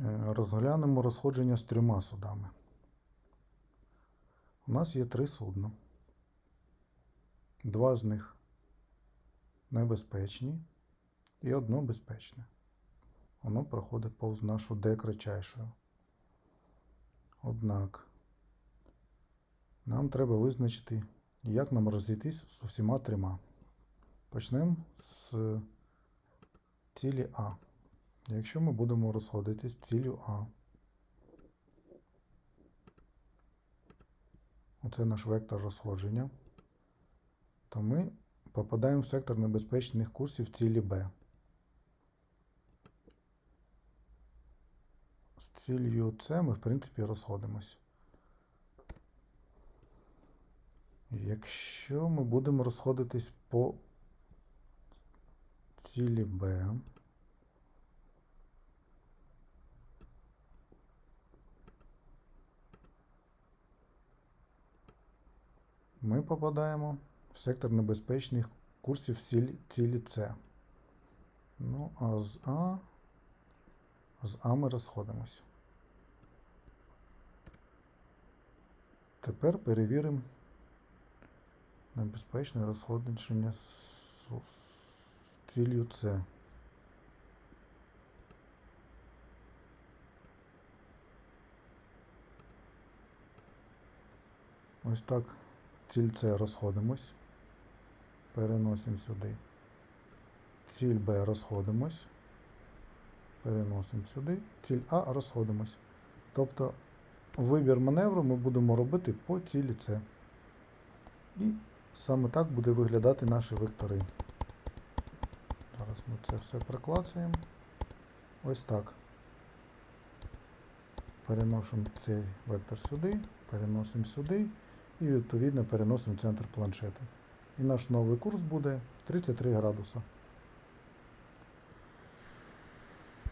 Е, Розглянемо розходження з трьома судами. У нас є три судна. Два з них небезпечні і одно безпечне. Воно проходить повз нашу Д кратчайшою. Однак нам треба визначити, як нам розійтись з усіма трьома. Почнемо з цілі А. Якщо ми будемо розходитись ціллю А, оце наш вектор розходження, то ми попадаємо в сектор небезпечних курсів цілі Б. З ціллю С ми, в принципі, розходимось. Якщо ми будемо розходитись по цілі Б, ми попадаємо в сектор небезпечних курсів цілі, С. Ну, а з А. З А ми розходимось. Тепер перевіримо небезпечне розходження з ціллю С. Ось так ціль С розходимось. Переносимо сюди. Ціль Б розходимось. Переносимо сюди. Ціль А розходимось. Тобто вибір маневру ми будемо робити по цілі С. І саме так буде виглядати наші вектори. Зараз ми це все приклацаємо. Ось так. Переносимо цей вектор сюди, переносимо сюди і відповідно переносимо центр планшету. І наш новий курс буде 33 градуса.